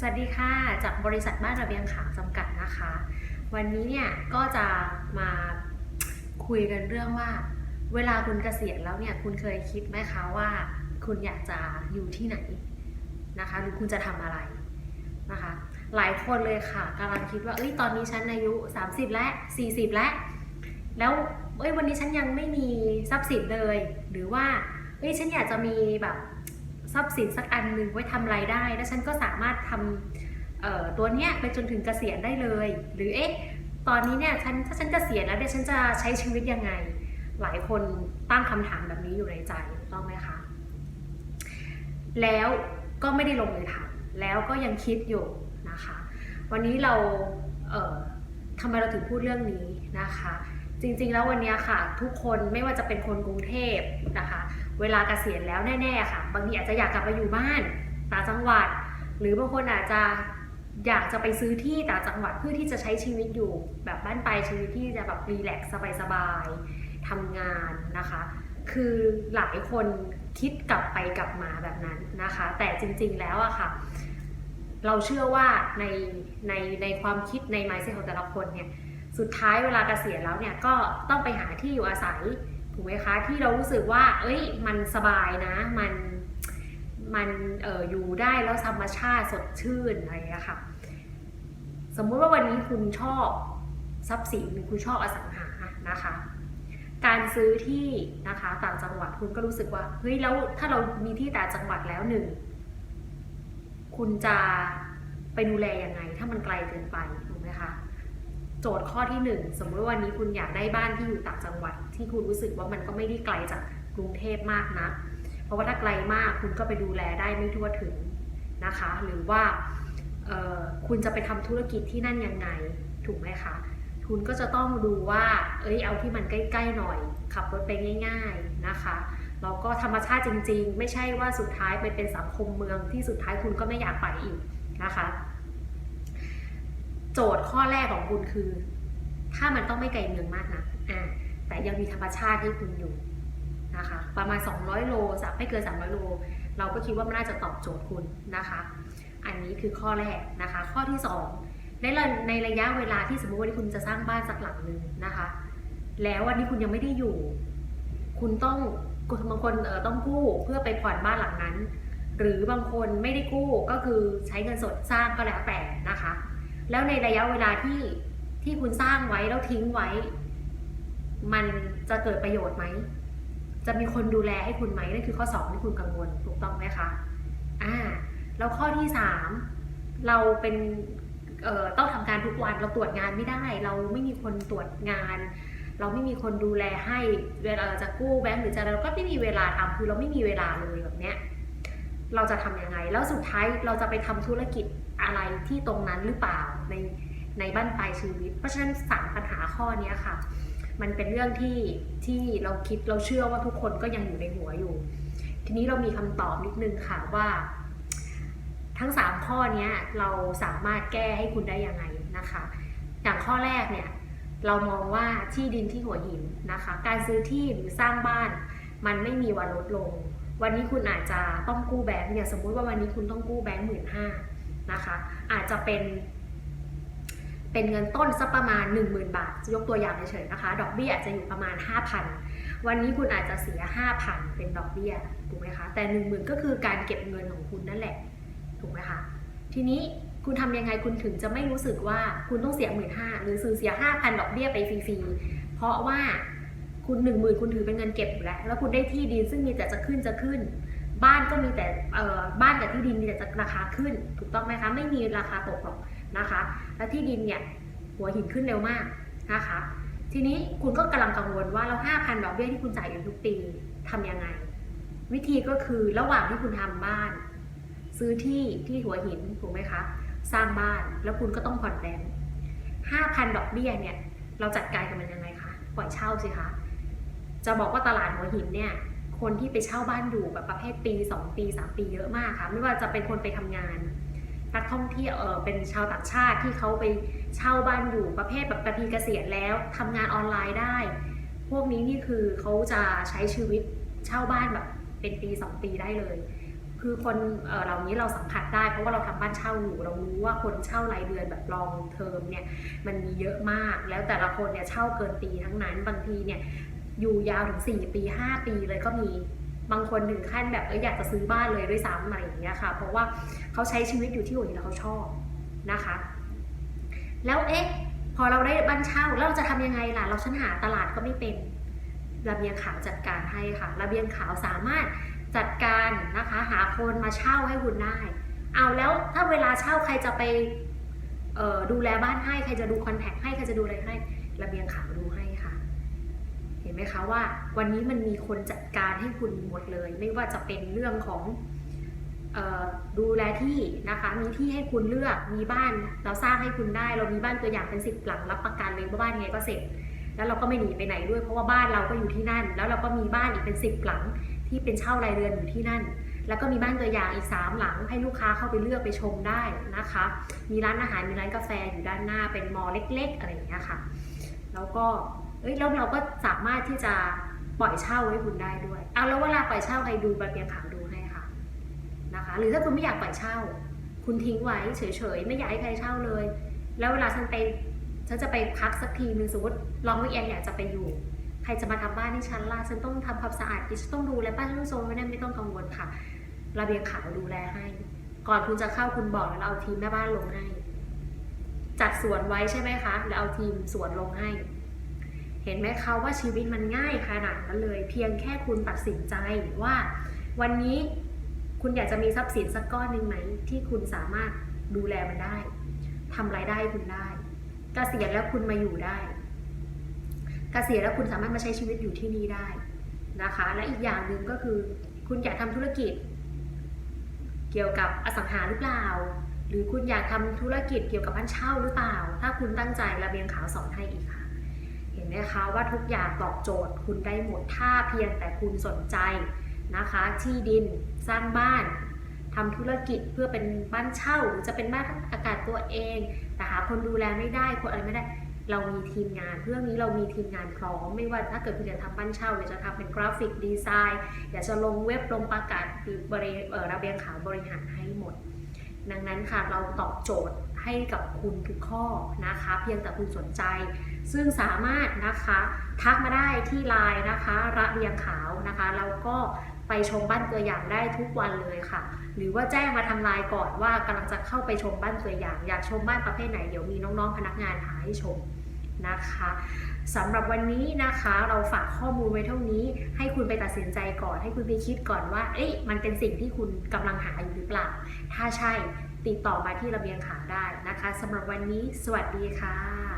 สวัสดีค่ะจากบริษัทบ้านระเบียงขางจำกัดนะคะ วันนี้เนี่ยก็จะมาคุยกันเรื่องว่า เวลาคุณเกษียณแล้วเนี่ยคุณเคยคิดไหมคะว่าคุณอยากจะอยู่ที่ไหนนะคะหรือคุณจะทำอะไรนะคะหลายคนเลยค่ะกำลังคิดว่าเอ้ยตอนนี้ฉันอายุ 30 และ 40 แล้วแล้วเอ้ยวันนี้ฉันยังไม่มีทรัพย์สินเลย หรือว่าเอ้ยฉันอยากจะมีแบบ ทรัพย์สินสักอันหนึ่งไว้ทำรายได้ แล้วฉันก็สามารถทำเอ่อตัวเนี้ยไปจนถึงเกษียณได้เลย หรือเอ๊ะตอนนี้เนี่ยฉันถ้าฉันเกษียณแล้วเนี่ยฉันจะใช้ชีวิตยังไง หลายคนตั้งคำถามแบบนี้อยู่ในใจถูกต้องไหมคะ แล้วก็ไม่ได้ลงมือทำแล้วก็ยังคิดอยู่นะคะ วันนี้เราเทำไมเราถึงพูดเรื่องนี้นะคะ จริงๆแล้ววันนี้ค่ะ ทุกคนไม่ว่าจะเป็นคนกรุงเทพนะคะ เวลาเกษียณแล้วแน่ๆค่ะ บางทีอาจจะอยากกลับไปอยู่บ้านต่างจังหวัด หรือบางคนอาจจะอยากจะไปซื้อที่ต่างจังหวัดเพื่อที่จะใช้ชีวิตอยู่แบบบ้านปลายชีวิตที่จะแบบรีแลกซ์สบายๆทำงานนะคะ คือหลายคนคิดกลับไปกลับมาแบบนั้นนะคะ แต่จริงๆแล้วอะค่ะ เราเชื่อว่าในในในความคิดใน mindset ของแต่ละคนเนี่ยสุดท้ายเวลาเกษียณแล้วเนี่ยก็ต้องไปหาที่อยู่อาศัย ถูกไหมคะที่เรารู้สึกว่า เอ้ยมันสบายนะ มันมันเอออยู่ได้แล้วธรรมชาติสดชื่นอะไรอย่างเงี้ยค่ะ สมมุติว่าวันนี้คุณชอบทรัพย์สินคุณชอบอสังหานะคะ การซื้อที่นะคะต่างจังหวัดคุณก็รู้สึกว่าเฮ้ยแล้วถ้าเรามีที่ต่างจังหวัดแล้วหนึ่งคุณจะไปดูแลยังไง ถ้ามันไกลเกินไปถูกไหมคะโจทย์ข้อที่หนึ่งสมมติว่าวันนี้คุณอยากได้บ้านที่อยู่ต่างจังหวัด ที่คุณรู้สึกว่ามันก็ไม่ได้ไกลจากกรุงเทพมากนะเพราะว่าถ้าไกลมากคุณก็ไปดูแลได้ไม่ทั่วถึงนะคะ หรือว่าคุณจะไปทำธุรกิจที่นั่นยังไงถูกไหมคะคุณก็จะต้องดูว่า เอ้ย เอาที่มันใกล้ ๆ หน่อย ขับรถไปง่าย ๆ นะคะ แล้วก็ธรรมชาติจริง ๆ ไม่ใช่ว่าสุดท้ายไปเป็นสังคมเมืองที่สุดท้ายคุณก็ไม่อยากไปอีกนะคะ โจทย์ข้อแรกของคุณคือ ถ้ามันต้องไม่ไกลเมืองมากนะอ่า แต่ยังมีธรรมชาติที่คุณอยู่นะคะประมาณ 200 โลสักไม่เกิน 300 โล เราก็คิดว่ามันน่าจะตอบโจทย์คุณนะคะ อันนี้คือข้อแรกนะคะ ข้อที่ 2 ในในระยะเวลาที่สมมติว่าคุณจะสร้างบ้านสักหลังหนึ่งนะคะ แล้ววันนี้คุณยังไม่ได้อยู่ คุณต้องบางคนเออต้องกู้เพื่อไปผ่อนบ้านหลังนั้น หรือบางคนไม่ได้กู้ก็คือใช้เงินสดสร้างก็แล้วแต่นะคะ แล้วในระยะเวลาที่ที่คุณสร้างไว้แล้วทิ้งไว้ มันจะเกิดประโยชน์ไหม จะมีคนดูแลให้คุณไหมนั่นคือข้อสองที่คุณกังวลถูกต้องไหมคะอ่าแล้วข้อที่สามเราเป็นเอ่อต้องทำงานทุกวันเราตรวจงานไม่ได้ เราไม่มีคนตรวจงาน เราไม่มีคนดูแลให้เวลาเราจะกู้แบงก์หรือจะอะไรเราก็ไม่มีเวลาทำคือเราไม่มีเวลาเลยแบบเนี้ยเราจะทำยังไง แล้วสุดท้ายเราจะไปทำธุรกิจอะไรที่ตรงนั้นหรือเปล่าในในบ้านปลายชีวิต เพราะฉะนั้นสามปัญหาข้อเนี้ยค่ะ มันเป็นเรื่องที่ที่เราคิดเราเชื่อว่าทุกคนก็ยังอยู่ในหัวอยู่ ทีนี้เรามีคำตอบนิดนึงค่ะว่า ทั้ง 3 ข้อนี้เราสามารถแก้ให้คุณได้ยังไงนะคะ อย่างข้อแรกเนี่ยเรามองว่าที่ดินที่หัวหินนะคะ การซื้อที่หรือสร้างบ้าน มันไม่มีวันลดลง วันนี้คุณอาจจะต้องกู้แบงค์อย่างสมมุติว่าวันนี้คุณต้องกู้แบงค์หมื่นห้านะคะ อาจจะเป็น เป็นเงินต้นสักประมาณ 10,000 บาท ยกตัวอย่างเฉยๆนะคะ ดอกเบี้ยอาจจะอยู่ประมาณ 5,000 วันนี้คุณอาจจะเสีย 5,000 เป็นดอกเบี้ยถูกไหมคะ แต่ 10,000 ก็คือการเก็บเงินของคุณนั่นแหละถูกไหมคะ ทีนี้คุณทำยังไงคุณถึงจะไม่รู้สึกว่าคุณต้องเสีย 1 5ื่นหรือซื้อเสีย 5,000 ดอกเบี้ยไปฟรีๆ เพราะว่าคุณ 1 0,000 คุณถือเป็นเงินเก็บอยู่แล้ว แล้วคุณได้ที่ดินซึ่งมีแต่จะขึ้นจะขึ้น บ้านก็มีแต่บ้านกับที่ดินมีแต่จะราคาขึ้น ถูกต้องไหมคะ ไม่มีราคาตกหรอก นะคะ แล้วที่ดินเนี่ยหัวหินขึ้นเร็วมากนะคะ ทีนี้คุณก็กำลังกังวลว่าแล้ว5,000ดอกเบี้ยที่คุณจ่ายอยู่ทุกปีทำยังไง วิธีก็คือระหว่างที่คุณทำบ้าน ซื้อที่ที่หัวหินถูกไหมคะ สร้างบ้านแล้วคุณก็ต้องผ่อนแบงค์ห้าพันดอกเบี้ยเนี่ยเราจัดการกับมันยังไงคะปล่อยเช่าสิคะจะบอกว่าตลาดหัวหินเนี่ยคนที่ไปเช่าบ้านอยู่แบบประเภทปี 2 ปี 3 ปีเยอะมากค่ะ ไม่ว่าจะเป็นคนไปทำงาน นักท่องเที่ยวเออเป็นชาวต่างชาติที่เขาไปเช่าบ้านอยู่ประเภทแบบประพีเกษียณแล้วทำงานออนไลน์ได้ พวกนี้นี่คือเขาจะใช้ชีวิตเช่าบ้านแบบเป็นปี2ปีได้เลย คือคนเอ่อเหล่านี้เราสัมผัสได้เพราะว่าเราทำบ้านเช่าอยู่เรารู้ว่าคนเช่ารายเดือนแบบลองเทอมเนี่ยมันมีเยอะมาก แล้วแต่ละคนเนี่ยเช่าเกินปีทั้งนั้นบางทีเนี่ยอยู่ยาวถึง 4 ปี 5 ปีเลยก็มี บางคนถึงขั้นแบบเอออยากจะซื้อบ้านเลยด้วยซ้ำอะไรอย่างเงี้ยค่ะ เพราะว่าเขาใช้ชีวิตอยู่ที่อื่นแล้วเขาชอบนะคะ แล้วเอ๊ะพอเราได้บ้านเช่าแล้วเราจะทำยังไงล่ะ เราชั้นหาตลาดก็ไม่เป็นระเบียงขาวจัดการให้ค่ะระเบียงขาวสามารถจัดการนะคะ หาคนมาเช่าให้คุณได้เอาแล้วถ้าเวลาเช่าใครจะไปดูแลบ้านให้ใครจะดูคอนแทคให้ใครจะดูอะไรให้ระเบียงขาวดูให้ค่ะ ห็นไหมคะว่าวันนี้มันมีคนจัดการให้คุณหมดเลย ไม่ว่าจะเป็นเรื่องของออดูแลที่นะคะมีที่ให้คุณเลือกมีบ้านเราสร้างให้คุณได้ เรามีบ้านตัวอย่างเป็นสิบหลังรับประกันเลยว่าบ้านไงก็เสร็จ แล้วเราก็ไม่หนีไปไหนด้วยเพราะว่าบ้านเราก็อยู่ที่นั่น แล้วเราก็มีบ้านอีกเป็นสิบหลังที่เป็นเช่ารายเดือนอยู่ที่นั่น แล้วก็มีบ้านตัวอย่างอีกสามหลังให้ลูกค้าเข้าไปเลือกไปชมได้นะคะ มีร้านอาหารมีร้านกาแฟอยู่ด้านหน้าเป็นมอลเล็ก ๆ อะไรอย่างเงี้ยค่ะ แล้วก็ เอ้ยแล้วเราก็สามารถที่จะปล่อยเช่าให้คุณได้ด้วยเอาแล้วเวลาปล่อยเช่าใครดูระเบียงขาวดูให้ค่ะนะคะ หรือถ้าคุณไม่อยากปล่อยเช่า คุณทิ้งไว้เฉยๆไม่อยากให้ใครเช่าเลย แล้วเวลาฉันไปฉันจะไปพักสักทีนึงสมมติลองวิเอนอยากจะไปอยู่ ใครจะมาทำบ้านที่ฉันล่ะฉันต้องทำความสะอาดกฉันต้องดูแลบ้านต้องโซนไม่ได้ไม่ต้องกังวลค่ะระเบียงขาวดูแลให้ ก่อนคุณจะเข้าคุณบอกแล้วเราเอาทีมแม่บ้านลงให้ จัดสวนไว้ใช่ไหมคะ แล้วเอาทีมสวนลงให้ เห็นไหมคะว่าชีวิตมันง่ายขนาดนั้นเลย เพียงแค่คุณตัดสินใจว่า วันนี้คุณอยากจะมีทรัพย์สินสักก้อนหนึ่งไหม ที่คุณสามารถดูแลมันได้ทำรายได้ให้คุณได้กเกษียณแล้วคุณมาอยู่ได้กเกษียณแล้วคุณสามารถมาใช้ชีวิตอยู่ที่นี่ได้นะคะ และอีกอย่างหนึ่งก็คือ คุณอยากทำธุรกิจ เกี่ยวกับอสังหาหรือเปล่า หรือคุณอยากทำธุรกิจเกี่ยวกับบ้านเช่าหรือเปล่า ถ้าคุณตั้งใจระเบียงขาวสอนให้อีกค่ะ ห็นไหมคะว่าทุกอย่างตอบโจทย์คุณได้หมดถ้าเพียงแต่คุณสนใจนะคะที่ดินสร้างบ้านทำธุรกิจเพื่อเป็นบ้านเช่าหรือจะเป็นบ้านอากาศตัวเอง แต่หาคนดูแลไม่ได้คนอะไรไม่ได้ เรามีทีมงานเรื่องนี้เรามีทีมงานพร้อม ไม่ว่าถ้าเกิดคุณจะทำบ้านเช่าอยากจะทำเป็นกราฟิกดีไซน์อยากจะลงเว็บลงประกาศบริเระเบียงขาวบริหารให้หมด ดังนั้นค่ะเราตอบโจทย์ให้กับคุณทุกข้อนะคะ เพียงแต่คุณสนใจ ซึ่งสามารถนะคะทักมาได้ที่ไลน์นะคะระเบียงขาวนะคะแล้วก็ไปชมบ้านตัวอย่างได้ทุกวันเลยค่ะ หรือว่าแจ้งมาทางไลน์ก่อนว่ากำลังจะเข้าไปชมบ้านตัวอย่าง อยากชมบ้านประเภทไหนเดี๋ยวมีน้องๆพนักงานหาให้ชมนะคะสำหรับวันนี้นะคะเราฝากข้อมูลไว้เท่านี้ ให้คุณไปตัดสินใจก่อน ให้คุณไปคิดก่อนว่า เอ๊ะมันเป็นสิ่งที่คุณกำลังหาอยู่หรือเปล่า ถ้าใช่ติดต่อมาที่ระเบียงขาวได้นะคะสำหรับวันนี้ สวัสดีค่ะ